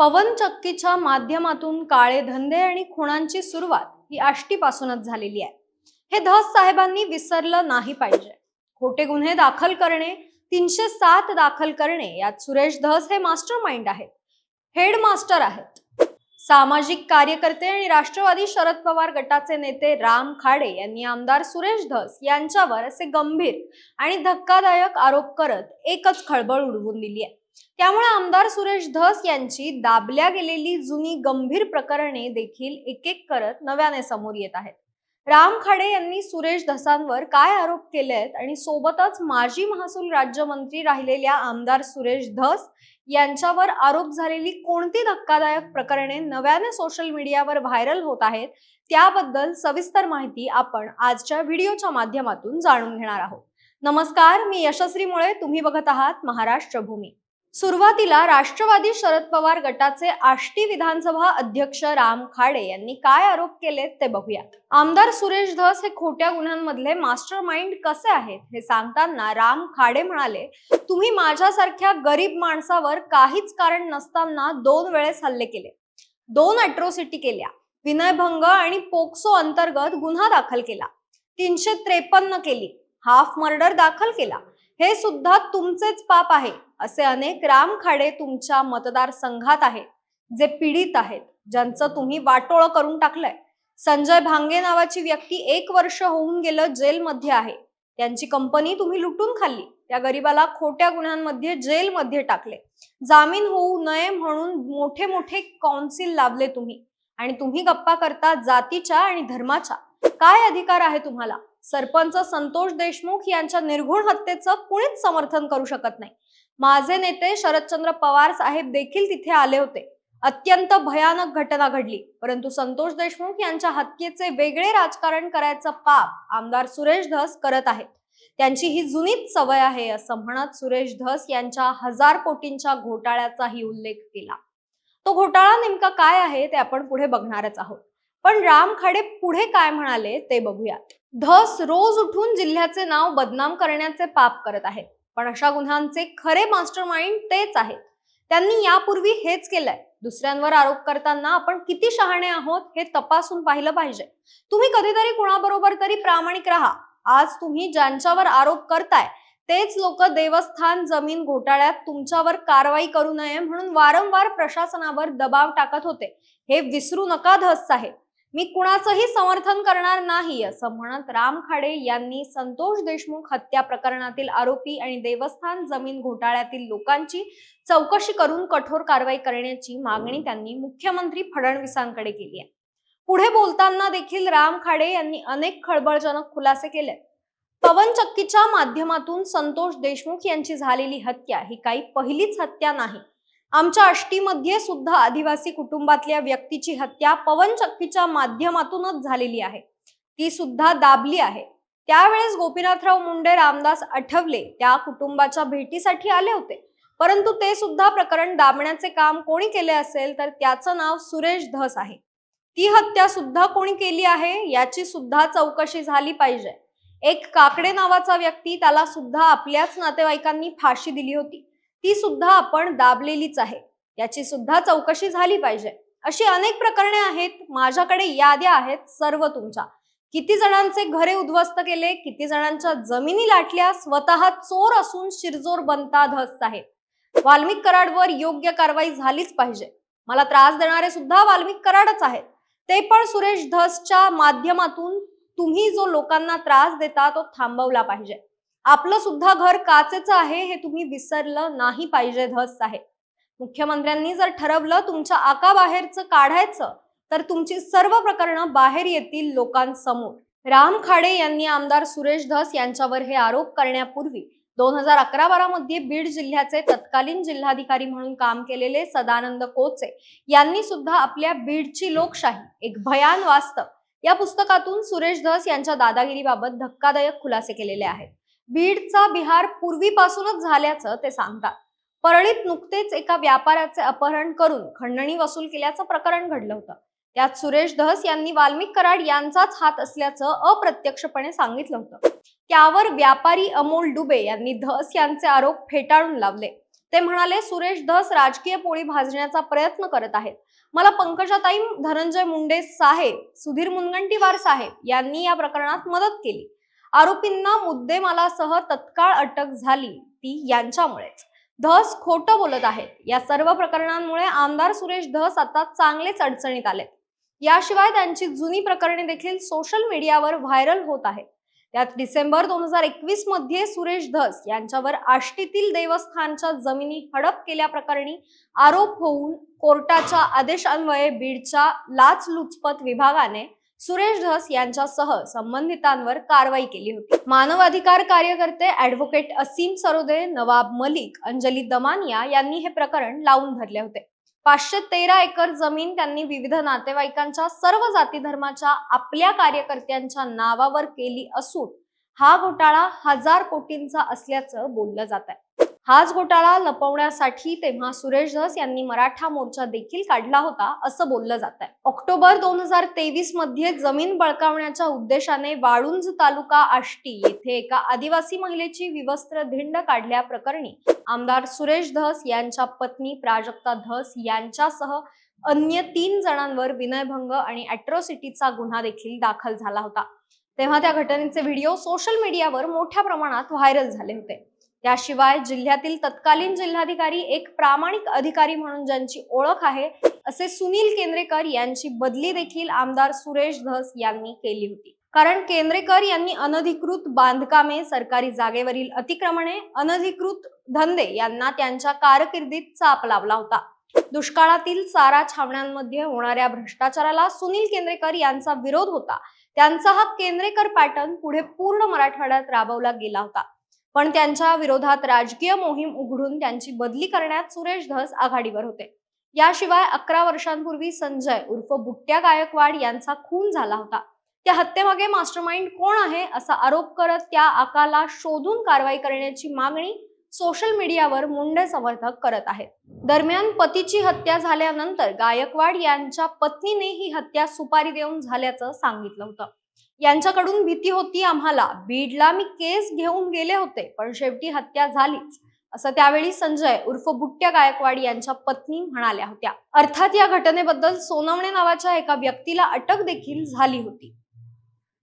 पवनचक्कीच्या माध्यमातून काळे धंदे आणि खुणांची सुरुवात ही आष्टीपासूनच झालेली आहे. हे धस साहेबांनी विसरलं नाही पाहिजे. खोटे गुन्हे दाखल करणे तीनशे सात दाखल करणे यात सुरेश धस हे मास्टर माइंड आहेत. हेड मास्टर आहेत. सामाजिक कार्यकर्ते आणि राष्ट्रवादी शरद पवार गटाचे नेते राम खाडे यांनी आमदार सुरेश धस यांच्यावर असे गंभीर आणि धक्कादायक आरोप करत एकच खळबळ उडवून दिली आहे. त्यामुळे आमदार सुरेश धस यांची दाबल्या गेलेली जुनी गंभीर प्रकरणे देखील एक एक करत नव्याने समोर येत आहेत. राम खाडे यांनी सुरेश धसांवर काय आरोप केले आहेत आणि सोबतच माजी महसूल राज्यमंत्री राहिलेल्या आमदार सुरेश धस यांच्यावर आरोप झालेली कोणती धक्कादायक प्रकरणे नव्याने सोशल मीडियावर व्हायरल होत आहेत त्याबद्दल सविस्तर माहिती आपण आजच्या व्हिडिओच्या माध्यमातून जाणून घेणार आहोत. नमस्कार मी यशस्वी मुळे तुम्ही बघत आहात महाराष्ट्र भूमी. सुरुवातीला राष्ट्रवादी शरद पवार गटाचे आष्टी विधानसभा अध्यक्ष राम खाडे यांनी काय आरोप केलेत ते बघूयात. आमदार सुरेश धस हे खोट्या गुन्ह्यांमधले मास्टर माइंड कसे आहेत हे सांगताना राम खाडे म्हणाले तुम्ही माझ्यासारख्या गरीब माणसावर काहीच कारण नसताना दोन वेळेस हल्ले केले. दोन अट्रोसिटी केल्या. विनयभंग आणि पोक्सो अंतर्गत गुन्हा दाखल केला. तीनशे त्रेपन्न केली. हाफ मर्डर दाखल केला. हे सुद्धा तुमचेच पाप आहे असे अनेक राम खाडे तुमच्या मतदारसंघात आहेत जे पीडित आहेत ज्यांचं तुम्ही वाटोळं करून टाकलंय. संजय भांगे नावाची व्यक्ती एक वर्ष होऊन गेलं जेलमध्ये आहे. त्यांची कंपनी तुम्ही लुटून खाल्ली. त्या गरीबाला खोट्या गुन्ह्यांमध्ये जेलमध्ये टाकले. जामीन होऊ नये म्हणून मोठे मोठे कौन्सिल लावले तुम्ही. आणि तुम्ही गप्पा करता जातीच्या आणि धर्माच्या. काय अधिकार आहे तुम्हाला? सरपंच संतोष देशमुख यांच्या निर्घुण हत्येचं कुणीच समर्थन करू शकत नाही. माझे नेते शरदचंद्र पवार साहेब देखील तिथे आले होते. अत्यंत भयानक घटना घडली. परंतु संतोष देशमुख यांच्या हत्येचे वेगळे राजकारण करायचं पाप आमदार सुरेश धस करत आहेत. त्यांची ही जुनीच सवय आहे असं म्हणत सुरेश धस यांच्या हजार कोटींच्या घोटाळ्याचाही उल्लेख केला. तो घोटाळा नेमका काय आहे ते आपण पुढे बघणारच आहोत. पण राम खाडे पुढे काय म्हणाले ते बघूयात. धस रोज उठून जिल्ह्याचे नाव बदनाम करण्याचे पाप करत आहेत. पण अशा गुन्ह्यांचे खरे मास्टर माइंड तेच आहेत. त्यांनी यापूर्वी हेच केलंय. दुसऱ्यांवर आरोप करताना आपण किती शहाणे आहोत हे तपासून पाहिलं पाहिजे. तुम्ही कधीतरी कुणाबरोबर तरी प्रामाणिक राहा. आज तुम्ही ज्यांच्यावर आरोप करताय तेच लोक देवस्थान जमीन घोटाळ्यात तुमच्यावर कारवाई करू नये म्हणून वारंवार प्रशासनावर दबाव टाकत होते. हे विसरू नका धस साहेब. मी कुणाचंही समर्थन करणार नाही असं म्हणत राम खाडे यांनी संतोष देशमुख हत्या प्रकरणातील आरोपी आणि देवस्थान जमीन घोटाळ्यातील लोकांची चौकशी करून कठोर कारवाई करण्याची मागणी त्यांनी मुख्यमंत्री फडणवीसांकडे केली आहे. पुढे बोलताना देखील राम खाडे यांनी अनेक खळबळजनक खुलासे केले. पवनचक्कीच्या माध्यमातून संतोष देशमुख यांची झालेली हत्या ही काही पहिलीच हत्या नाही आमच्या आष्टीमध्ये सुद्धा आदिवासी कुटुंबातल्या व्यक्तीची हत्या पवनचक्कीच्या माध्यमातूनच झालेली आहे. ती सुद्धा दाबली आहे. त्यावेळेस गोपीनाथराव मुंडे रामदास आठवले त्या कुटुंबाच्या भेटीसाठी आले होते. परंतु ते सुद्धा प्रकरण दाबण्याचे काम कोणी केले असेल तर त्याचं नाव सुरेश धस आहे. ती हत्या सुद्धा कोणी केली आहे याची सुद्धा चौकशी झाली पाहिजे. एक काकडे नावाचा व्यक्ती त्याला सुद्धा आपल्याच नातेवाईकांनी फाशी दिली होती. ती सुद्धा आपण दाबलेलीच आहे. याची सुद्धा चौकशी झाली पाहिजे. अशी अनेक प्रकरणे आहेत. माझ्याकडे याद्या आहेत सर्व तुमच्या. किती जणांचे घरे उद्ध्वस्त केले किती जणांच्या जमिनी लाटल्या स्वतः चोर असून शिरजोर बनता धस आहेत. वाल्मिक कराडवर योग्य कारवाई झालीच पाहिजे. मला त्रास देणारे सुद्धा वाल्मिक कराडच आहेत. ते पण सुरेश धसच्या माध्यमातून तुम्ही जो लोकांना त्रास देता तो थांबवला पाहिजे. आपलं सुद्धा घर काचेचं आहे हे तुम्ही विसरलं नाही पाहिजे धस आहे मुख्यमंत्र्यांनी जर ठरवलं तुमच्या आकाबाहेरचं काढायचं तर तुमची सर्व प्रकरणं बाहेर येतील लोकांसमोर. राम खाडे यांनी आमदार सुरेश धस यांच्यावर हे आरोप करण्यापूर्वी दोन हजार अकरा बारा मध्ये बीड जिल्ह्याचे तत्कालीन जिल्हाधिकारी म्हणून काम केलेले सदानंद कोचे यांनी सुद्धा आपल्या बीडची लोकशाही एक भयान वास्तव या पुस्तकातून सुरेश धस यांच्या दादागिरीबाबत धक्कादायक खुलासे केलेले आहेत. बीडचा बिहार पूर्वीपासूनच झाल्याचं ते सांगतात. परळीत नुकतेच एका व्यापाऱ्याचे अपहरण करून खंडणी वसूल केल्याचं प्रकरण घडलं होतं. त्यात सुरेश धस यांनी वाल्मिक कराड यांचाच हात असल्याचं अप्रत्यक्षपणे सांगितलं होतं. त्यावर व्यापारी अमोल डुबे यांनी धस यांचे आरोप फेटाळून लावले. ते म्हणाले सुरेश धस राजकीय पोळी भाजण्याचा प्रयत्न करत आहेत. मला पंकजाताई धनंजय मुंडे साहेब सुधीर मुनगंटीवार साहेब यांनी या प्रकरणात मदत केली. आरोपींना मुद्देमालासह तत्काळ अटक झाली ती यांच्यामुळेच. धस खोटं बोलत आहेत. या सर्व प्रकरणांमुळे आमदार सुरेश धस आता चांगलेच अडचणीत आले याशिवाय त्यांची जुनी प्रकरणे देखील सोशल मीडियावर व्हायरल होत आहेत. त्यात डिसेंबर दोन हजार एकवीसमध्ये सुरेश धस यांच्यावर आष्टीतील देवस्थानच्या जमिनी हडप केल्याप्रकरणी आरोप होऊन कोर्टाच्या आदेशान्वये बीडच्या लाचलुचपत विभागाने सुरेश धस यांच्यासह संबंधितांवर कारवाई केली होती. मानवाधिकार कार्यकर्ते ऍडव्होकेट असीम सरोदे नवाब मलिक अंजली दमानिया यांनी हे प्रकरण लावून धरले होते. पाचशे तेरा एकर जमीन त्यांनी विविध नातेवाईकांच्या सर्व जाती धर्माच्या आपल्या कार्यकर्त्यांच्या नावावर केली असून हा घोटाळा हजार कोटींचा असल्याचं बोललं जात आहे हाच घोटाळा लपवण्यासाठी तेव्हा सुरेश धस यांनी मराठा मोर्चा देखील काढला होता असं बोललं जात आहे ऑक्टोबर दोन हजार तेवीसमध्ये जमीन बळकावण्याच्या उद्देशाने वाळुंज तालुका आष्टी येथे एका आदिवासी महिलेची विवस्त्र धिंड काढल्या प्रकरणी आमदार सुरेश धस यांच्या पत्नी प्राजक्ता धस यांच्यासह अन्य तीन जणांवर विनयभंग आणि अॅट्रॉसिटीचा गुन्हा देखील दाखल झाला होता. तेव्हा त्या घटनेचे व्हिडिओ सोशल मीडियावर मोठ्या प्रमाणात व्हायरल झाले होते. त्याशिवाय जिल्ह्यातील तत्कालीन जिल्हाधिकारी एक प्रामाणिक अधिकारी म्हणून ज्यांची ओळख आहे असे सुनील केंद्रेकर यांची बदली देखील आमदार सुरेश धस यांनी केली होती. कारण केंद्रेकर यांनी अनधिकृत बांधकामे सरकारी जागेवरील अतिक्रमणे अनधिकृत धंदे यांना त्यांच्या कारकिर्दीत चाप लावला होता. दुष्काळातील चारा छावण्यांमध्ये होणाऱ्या भ्रष्टाचाराला सुनील केंद्रेकर यांचा विरोध होता. त्यांचा हा केंद्रेकर पॅटर्न पुढे पूर्ण मराठवाड्यात राबवला गेला होता. पण त्यांच्या विरोधात राजकीय मोहीम उघडून त्यांची बदली करण्यात सुरेश धस आघाडीवर होते. याशिवाय अकरा वर्षांपूर्वी संजय उर्फ बुट्ट्या गायकवाड यांचा खून झाला होता. त्या हत्येमागे मास्टरमाइंड कोण आहे असा आरोप करत त्या आकाला शोधून कारवाई करण्याची मागणी सोशल मीडियावर मुंडे समर्थक करत आहेत. दरम्यान पतीची हत्या झाल्यानंतर गायकवाड यांच्या पत्नीने ही हत्या सुपारी देऊन झाल्याचं सांगितलं होतं. यांच्याकडून भीती होती आम्हाला. बीडला मी केस घेऊन गेले होते पण शेवटी हत्या झालीच. असं त्यावेळी संजय उर्फ बुट्ट्या गायकवाड यांच्या पत्नी म्हणाल्या होत्या. अर्थात या घटनेबद्दल सोनवणे नावाच्या एका व्यक्तीला अटक देखील झाली होती.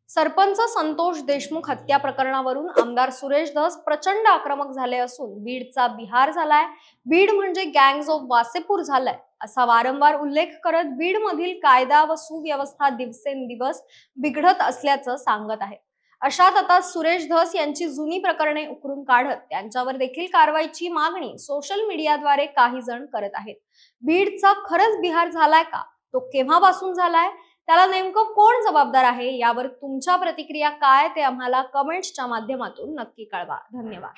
सरपंच संतोष देशमुख हत्या प्रकरणावरून आमदार सुरेश धस प्रचंड आक्रमक झाले असून बीडचा बिहार झालाय. बीड म्हणजे गँग्स ऑफ वासेपूर झालाय. असा वारंवार उल्लेख करत बीडमधील कायदा व सुव्यवस्था दिवसेंदिवस बिघडत असल्याचं सांगत आहे. अशात आता सुरेश धस यांची जुनी प्रकरणे उकरून काढत त्यांच्यावर देखील कारवाईची मागणी सोशल मीडियाद्वारे काही जण करत आहेत. बीडचा खरंच बिहार झालाय का? तो केव्हापासून झालाय? त्याला नेमकं कोण जबाबदार आहे? यावर तुमच्या प्रतिक्रिया काय? ते आम्हाला कमेंट्सच्या माध्यमातून नक्की कळवा. धन्यवाद.